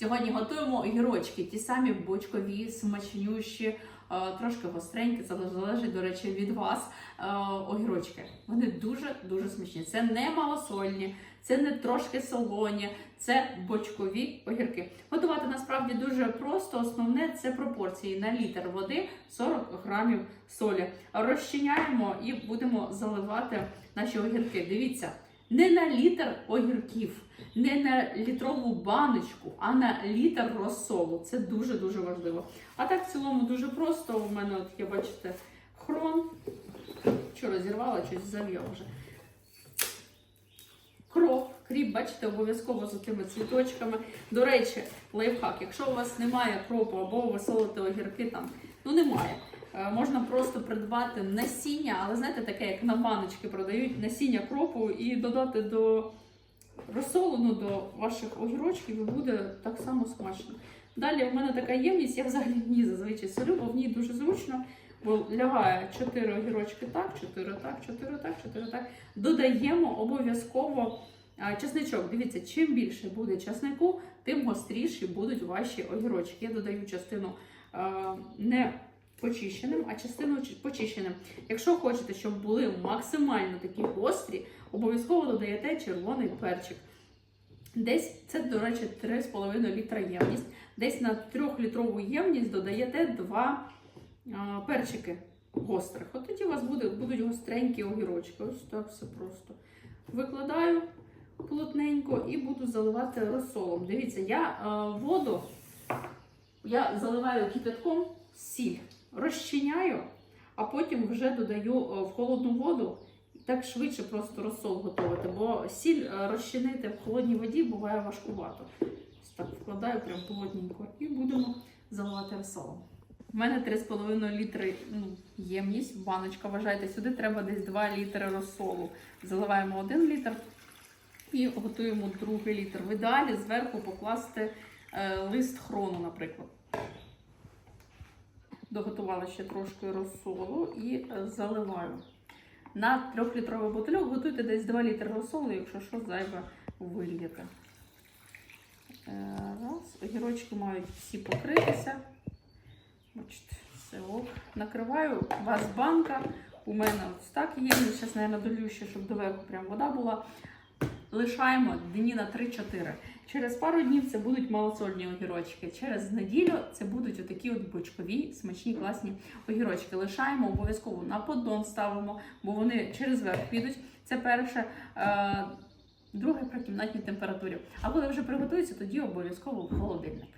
Сьогодні готуємо огірочки, ті самі бочкові, смачнющі, е, трошки гостренькі, це залежить, до речі, від вас. е, Огірочки. Вони дуже-дуже смачні. Це не малосольні, це не трошки солоні, це бочкові огірки. Готувати насправді дуже просто. Основне це пропорції на літр води 40 грамів солі. Розчиняємо і будемо заливати наші огірки. Дивіться, не на літр огірків, не на літрову баночку, а на літр розсолу. Це дуже дуже важливо. А так в цілому дуже просто. У мене от є, бачите, хрон. Що розірвала, щось зав'яла вже. Кров, кріп, бачите, обов'язково з тими цвіточками. До речі, лайфхак, якщо у вас немає кропу або ви солите огірки там, ну немає. Е, Можна просто придбати насіння, але знаєте, таке, як на баночки продають насіння кропу і додати до розсолу, ну, до ваших огірочків і буде так само смачно. Далі у мене така ємність, я взагалі в ній зазвичай солю, бо в ній дуже зручно. Бо лягає 4 огірочки так, 4 так, 4 так, 4 так. Додаємо обов'язково чесничок. Дивіться, чим більше буде чеснику, тим гостріші будуть ваші огірочки. Я додаю частину не почищеним, а частину почищеним. Якщо хочете, щоб були максимально такі гострі, обов'язково додаєте червоний перчик. Десь це, до речі, 3,5 літра ємність. Десь на 3-літрову ємність додаєте 2 а, перчики гострих. От тоді у вас буде, будуть гостренькі огірочки. Ось так все просто. Викладаю плотненько і буду заливати розсолом. Дивіться, я е, воду я заливаю кипятком сіль, розчиняю, а потім вже додаю е, в холодну воду. Так швидше просто розсол готувати, бо сіль е, розчинити в холодній воді буває важкувато. Ось так вкладаю прям плотненько і будемо заливати розсолом. У мене 3,5 літри ну, ємність, баночка. Вважайте, сюди треба десь 2 літри розсолу. Заливаємо 1 літр і готуємо другий літр. В ідеалі зверху покласти е, лист хрону, наприклад. Доготувала ще трошки розсолу і е, заливаю. На 3-літровий бутильок готуйте десь 2 літри розсолу, якщо що, зайве вильєте. Е, Раз. Огірочки мають всі покритися. Бачите, все ок. Накриваю вас банка. У мене ось так є. Зараз, мабуть, долю ще, щоб доверху прям вода була. Лишаємо дні на 3-4. Через пару днів це будуть малосольні огірочки. Через неділю це будуть отакі от бочкові, смачні, класні огірочки. Лишаємо обов'язково на поддон ставимо, бо вони через верх підуть. Це перше. Е, Друге при кімнатній температурі. А коли вже приготується, тоді обов'язково в холодильник.